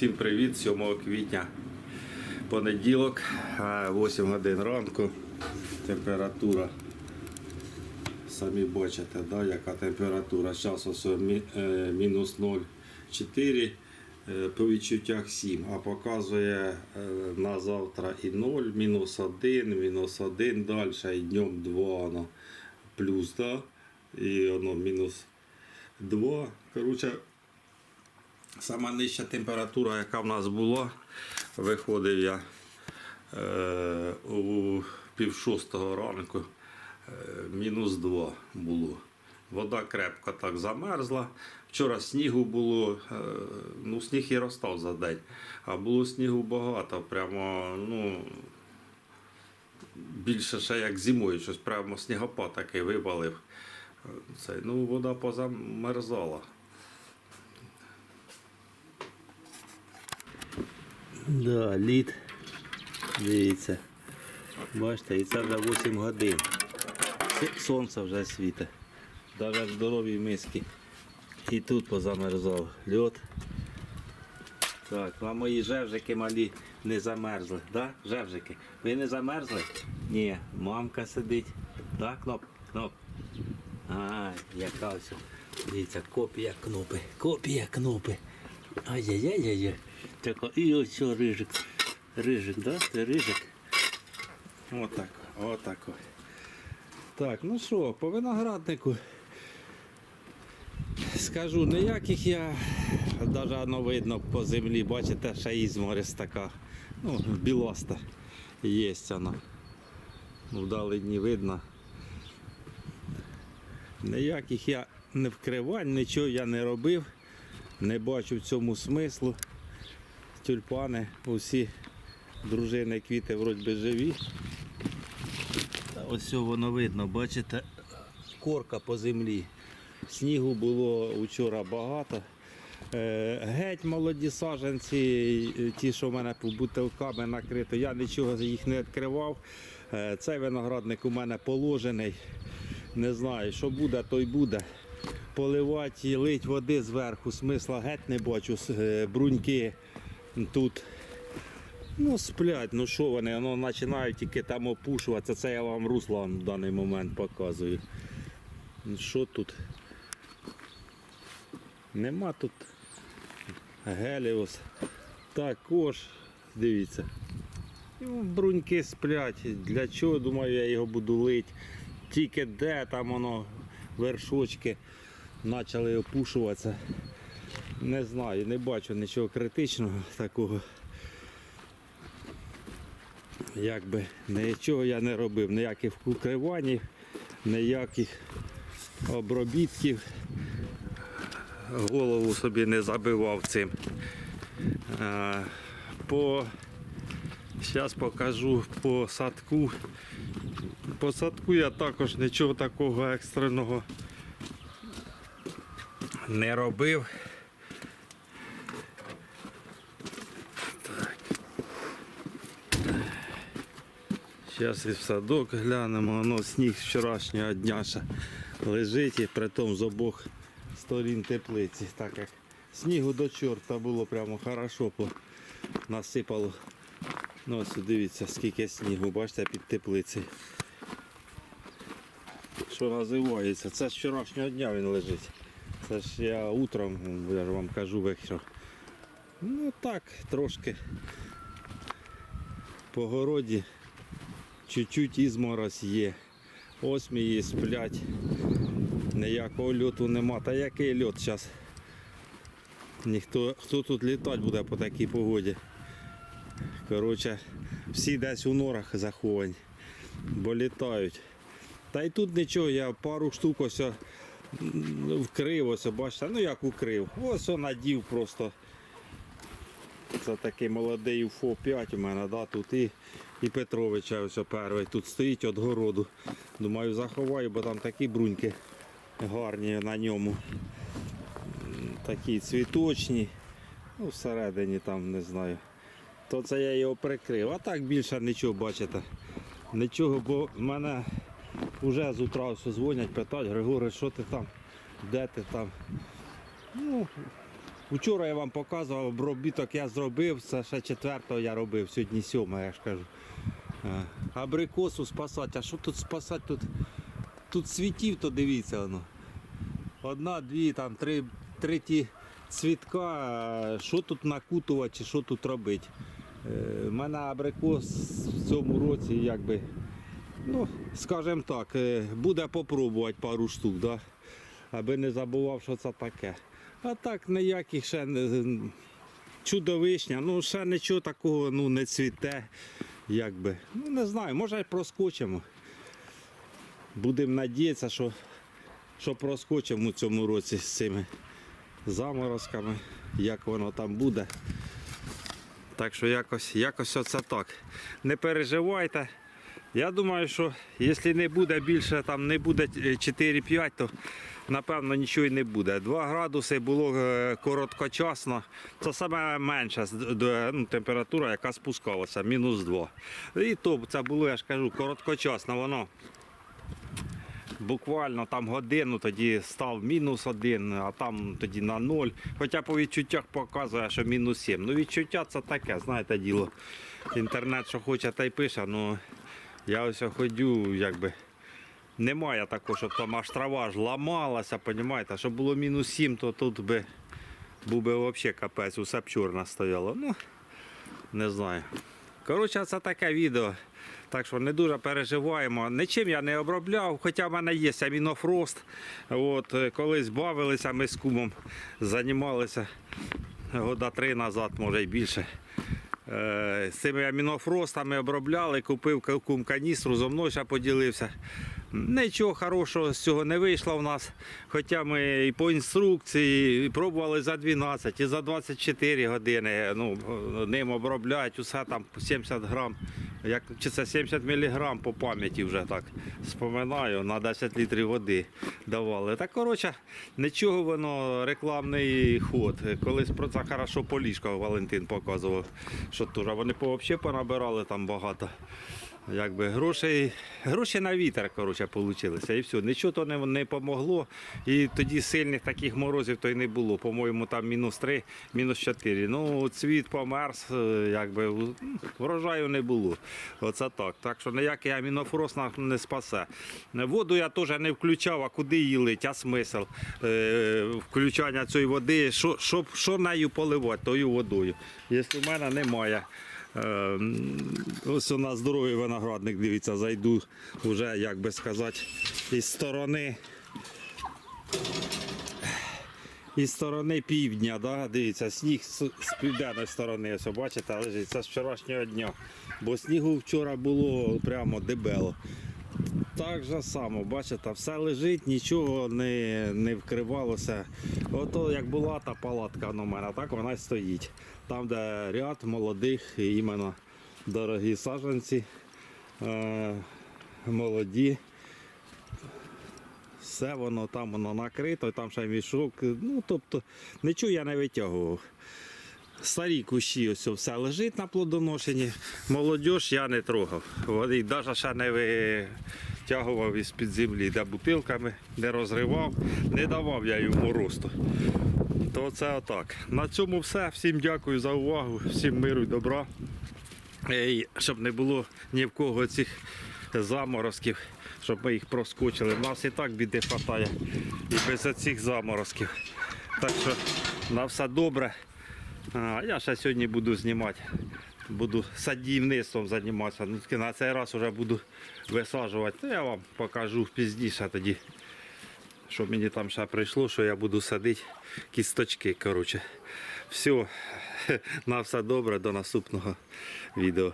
Всім привіт, 7 квітня, понеділок, 8 годин ранку. Температура. Самі бачите, да, яка температура. Зараз ось е, мінус 0,4, е, по відчуттях 7, а показує е, на завтра і 0, мінус 1, мінус 1 далі, і днем 2 воно плюс, да, і воно мінус 2. Коротше, Сама нижча температура, яка в нас була, виходив я е, у пів шостого ранку, е, мінус 2 було. Вода крепко так замерзла. Вчора снігу було, е, ну сніг і розстав за день, а було снігу багато, прямо, ну, більше ще як зимою, щось прямо снігопад такий вивалив. Е, Це, ну, вода позамерзала. Да, лід. Дивіться. Бачите, і це вже 8 годин. Сонце вже світить. Навіть в здоровій миски. І тут позамерзав льот. Так, а мої жевжики малі не замерзли. Да? Жевжики. Ви не замерзли? Ні, мамка сидить. Да, кноп? Кноп. А, яка ось. Дивіться, копія кнопи. Копія кнопи. Ай-яй-яй-яй. Так, і ось рижик. Рижик, да? Це рижик. Отак, отак. Так, ну що, по винограднику. Скажу, ніяких я навіть воно видно по землі, бачите, ще ізморіз така. Ну, білоста є вона. Вдалині видно. Ніяких я не вкривань, нічого я не робив. Не бачу в цьому смислу. Тюльпани, усі дружини квіти вроді би живі. Ось воно видно, бачите, корка по землі. Снігу було вчора багато. Е, Геть молоді саджанці, е, ті, що в мене бутилками накрито, я нічого їх не відкривав. Е, Цей виноградник у мене положений. Не знаю, що буде, то й буде. Поливати і лить води зверху, смисла геть не бачу. Е, Бруньки тут Ну, сплять, ну що вони, ну, починають тільки там опушуватися. Це я вам Руслан в даний момент показую. Ну, Що тут? Нема тут Геліус. Також, дивіться. Ну, бруньки сплять. Для чого, думаю, я його буду лити. Тільки де там воно вершочки почали опушуватися. Не знаю, не бачу нічого критичного такого. Якби нічого я не робив, ніяких укривань, ніяких обробітків. Голову собі не забивав цим. По зараз покажу по садку. По садку я також нічого такого екстреного не робив. Зараз і в садок глянемо, воно сніг вчорашнього дня ще лежить і притом з обох сторін теплиці. Так як снігу до чорта було прямо хорошо насипало. Ну ось дивіться, скільки снігу, бачите, під теплицею. Що називається? Це з вчорашнього дня він лежить. Це ж я утром, я ж вам кажу вечором. Ну так, трошки по городі чуть-чуть ізморозь є. Осмії сплять. Ніякого льоту нема. Та який льот зараз? Ніхто хто тут літати буде по такій погоді. Коротше, всі десь у норах заховані, бо літають. Та й тут нічого, я пару штук ось вкрив, ось бачите, ну як укрив. Ось надів просто. Це такий молодий УФО 5 у мене, да, тут і, і Петровича ось перший. Тут стоїть від городу. Думаю, заховаю, бо там такі бруньки гарні на ньому. Такі цвіточні. Ну, всередині там не знаю. То це я його прикрив. А так більше нічого бачите. Нічого, бо мене вже з утра дзвонять, питають, Григорій, що ти там, де ти там. Ну, Вчора я вам показував, обробіток я зробив, це ще четвертого я робив, сьогодні сьоме, я ж кажу. Е, Абрикосу спасати. А що тут спасати? Тут, тут світів, то дивіться воно. Одна, дві, там, три, треті цвітка. Що тут накутувати чи що тут робити? Е, У мене абрикос в цьому році якби, ну, скажімо так, е, буде попробувати пару штук, да? аби не забував, що це таке. А так ніяких ще не- чудовишня, ну ще нічого такого ну, не цвіте. Якби. Ну не знаю, може проскочимо. Будемо надіятися, що, що проскочимо у цьому році з цими заморозками, як воно там буде. Так що якось, якось оце так. Не переживайте. Я думаю, що якщо не буде більше, там не буде е, 4-5, то напевно нічого і не буде. 2 градуси було е, короткочасно. Це саме менша ну, температура, яка спускалася, мінус 2. І то це було, я ж кажу, короткочасно. Воно буквально там годину тоді став мінус один, а там тоді на ноль. Хоча по відчуттях показує, що мінус 7. Ну відчуття це таке, знаєте, діло. Інтернет, що хоче, та й пише, ну я ось ходю, якби. Немає такого, щоб там аж трава ж ламалася, понімаєте? Щоб було мінус 7, то тут би був би взагалі капець, усе б чорно стояло. Ну, не знаю. Коротше, це таке відео. Так що не дуже переживаємо. Нічим я не обробляв, хоча в мене є амінофрост. От, е, колись бавилися ми з кумом, займалися года три назад, може й більше. Е, З цими амінофростами обробляли, купив кум каністру, зо мною ще поділився. Нічого хорошого з цього не вийшло в нас. Хоча ми і по інструкції пробували за 12 і за 24 години. Ну, ним обробляють усе там 70 грам. Як, чи це 70 мг по пам'яті вже так споминаю, на 10 літрів води давали. Так, коротше, нічого воно, рекламний ход. Колись про це хорошо Полішка Валентин показував, що теж вони взагалі понабирали там багато. Якби грошей, гроші на вітер, коротше, получилися. І все. Нічого то не, не помогло. І тоді сильних таких морозів то й не було. По-моєму, там мінус 3, мінус 4. Ну, цвіт померз, е, якби врожаю не було. Оце так. Так що ніякий амінофрост нас не спасе. Воду я теж не включав, а куди її лить, а смисл е, включання цієї води, що, що, що нею поливати, тою водою. Якщо в мене немає. Е, м, Ось у нас здоровий виноградник, дивіться, зайду вже, як би сказати, із сторони. Із сторони півдня, да? дивіться, сніг з південної сторони, ось бачите, лежить. Це з вчорашнього дня. Бо снігу вчора було прямо дебело. Так же само, бачите, все лежить, нічого не, не вкривалося. Ото як була та палатка на мене, так вона й стоїть. Там, де ряд молодих, іменно дорогі саджанці, е, молоді. Все воно там воно накрито, там ще мішок. Ну, тобто, нічого я не витягував. Старі кущі, ось все лежить на плодоношенні. Молодіж я не трогав. Вони навіть ще не витягував із-під землі, де бутилками, не розривав, не давав я йому росту. То це отак. На цьому все. Всім дякую за увагу, всім миру і добра. І щоб не було ні в кого цих заморозків, щоб ми їх проскочили. У нас і так біди хватає і без цих заморозків. Так що на все добре. А, я ще сьогодні буду знімати. Буду садівництвом займатися. Ну, на цей раз вже буду висаджувати. Я вам покажу пізніше тоді. Що мені там ще прийшло, що я буду садити кісточки. Коротше. Все, на все добре, до наступного відео.